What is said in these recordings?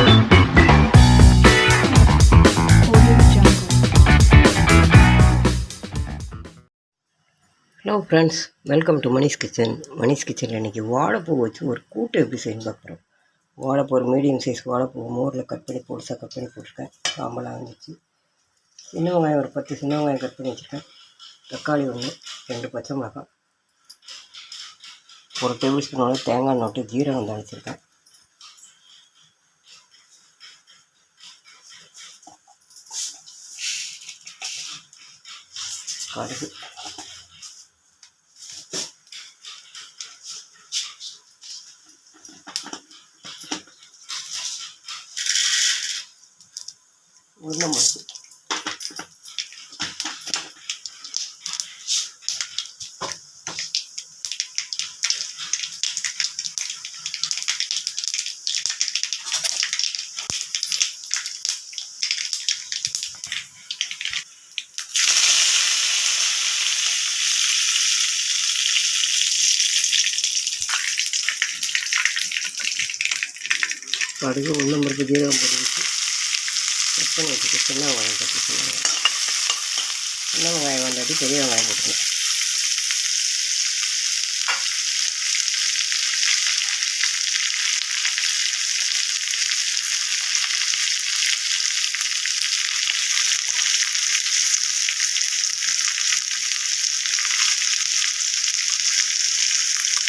Hello friends welcome to Manish kitchen Manish கிச்சனில் இன்றைக்கி வாழைப்பூ வச்சு ஒரு கூட்டு எப்படி செய்யணும் பார்க்குறோம் வாழைப்பூ ஒரு மீடியம் சைஸ் வாழைப்பூ மோரில் கட் பண்ணி பொடிசாக கட் பண்ணி போட்டிருக்கேன். சாம்பலாக வந்துச்சு சின்ன வெங்காயம் ஒரு பத்து சின்ன வெங்காயம் கட் பண்ணி வச்சுருக்கேன். தக்காளி ஒன்று ரெண்டு பச்சை மிளகாய். ஒரு டேபிள் ஸ்பூன் தேங்காய் நோட்டு ஜீரகம் தான் வச்சுருக்கேன் 使える。こんな。கடுகு உளுந்தம்பருப்பு ஜீரகம் போட்டு வச்சு கட் பண்ணி வச்சுட்டு சின்ன வெங்காயம் போட்டு சின்ன வெங்காயம் சின்ன வெங்காயம் வந்தாட்டி பெரிய வெங்காயம் போட்டுக்கணும்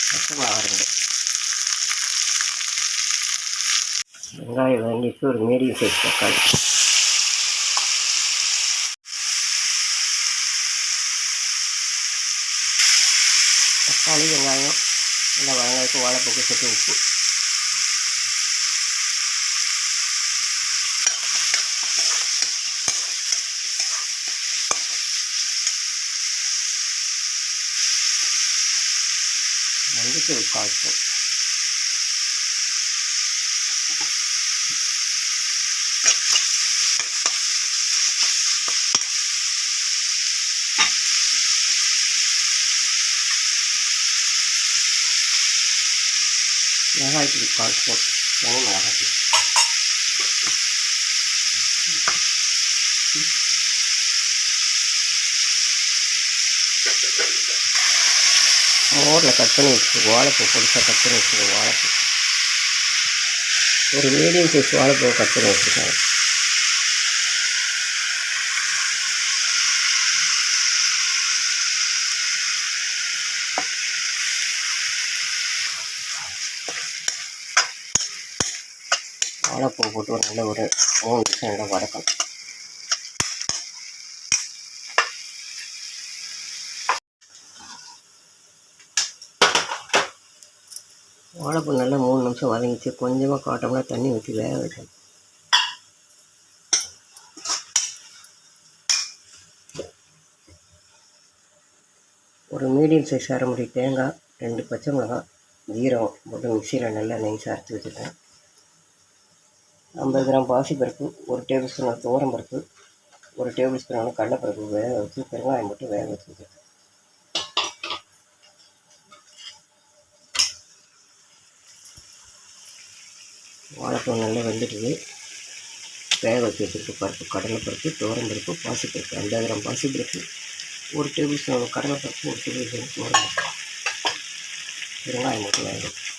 பச்சை மிளகா ரெண்டு வெங்காயம் வாங்கிட்டு ஒரு மீடியம் சைஸ் தக்காளி தக்காளி வெங்காயம் நல்லா வெங்காயத்துக்கு வாழைப்பூக்கு சேர்த்து உப்பு மஞ்சத்தூள் கால் ஸ்பூன் மிளகாய்த்தூள் கால் ஸ்பூன் தனி மிளகாய்த்தூள் மோரில் கட் பண்ணி வச்சுருக்க வாழைப்பூ பொடிசாக கட் பண்ணி வச்சுருக்க வாழைப்பூ ஒரு மீடியம் சைஸ் வாழைப்பூ கட் பண்ணி வச்சுருக்காங்க வாழைப்பூ போட்டு ஒரு நல்ல ஒரு மூணு நிமிஷம் நல்லா வதக்கணும் வாழைப்பூ நல்லா மூணு நிமிஷம் வதங்கிச்சு. கொஞ்சமாக காட்டோம்னா தண்ணி ஊற்றி வேக வைக்கணும். ஒரு மீடியம் சைஸ் அரைமுடி தேங்காய் ரெண்டு பச்சை மிளகாய் ஜீரகம் போட்டு மிக்சியில் நல்லா நைஸாக அரைச்சி வச்சுருக்கேன் ஐம்பது கிராம் பாசிப்பருப்பு ஒரு டேபிள் ஸ்பூன் துவரம் பருப்பு ஒரு டேபிள் ஸ்பூன் கடலைப்பருப்பு வேக வச்சு பெருங்காயம் போட்டு வேக வச்சு வச்சுருக்கேன் வாழைப்பூ நல்லா வெந்துட்டுது வேக வச்சு வச்சுருக்கு பருப்பு கடலைப்பருப்பு துவரம் பருப்பு பாசிப்பருப்பு ஐம்பது கிராம் பாசிப்பருப்பு ஒரு டேபிள் ஸ்பூன் கடலைப்பருப்பு ஒரு டேபிள் ஸ்பூன் துவரம் பருப்பு. பெருங்காயம் போட்டு வேக வச்சு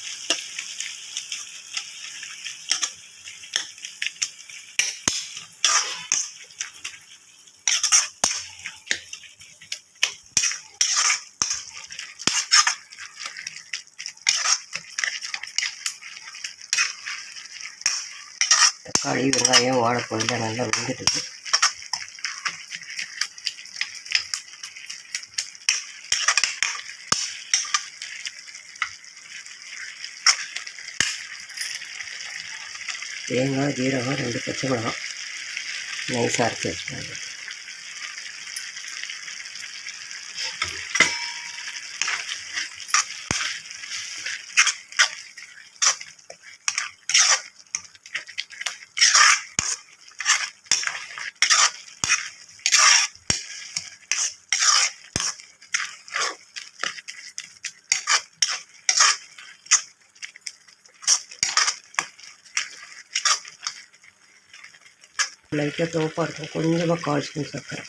தக்காளி வெங்காயம் வாழைப்பழம் நல்லா வெந்துட்டுது தேங்காய் ஜீரகம் ரெண்டு பச்சை மிளகாய். நைஸாக அரைச்சி வச்சுக்கோங்க. லைட்டாக தோப்பாக இருக்கும் கொஞ்சமாக கால் ஸ்பூன் சர்க்கரை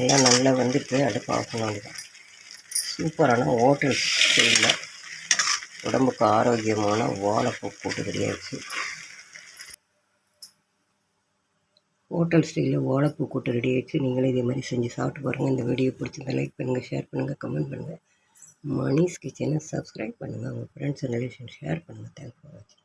எல்லாம் நல்லா வந்துட்டு அடுப்பு ஆஃப் தான் சூப்பரான ஹோட்டல் ஸ்டைலில் உடம்புக்கு ஆரோக்கியமான வாழைப்பூ கூட்டு ரெடி ஆச்சு ஹோட்டல் ஸ்டைலில் வாழைப்பூ கூட்டு ரெடி ஆகிடுச்சு நீங்களே இதே மாதிரி செஞ்சு சாப்பிட்டு பாருங்கள் இந்த வீடியோ பிடிச்சிருந்தா லைக் பண்ணுங்கள் ஷேர் பண்ணுங்கள் கமெண்ட் பண்ணுங்கள் மணிஸ் கிச்சனை சப்ஸ்கிரைப் பண்ணுங்கள் உங்கள் ஃப்ரெண்ட்ஸ் அண்ட் ரிலேஷன் ஷேர் பண்ணுங்கள் தேங்க்ஸ் ஃபார் வாட்சிங்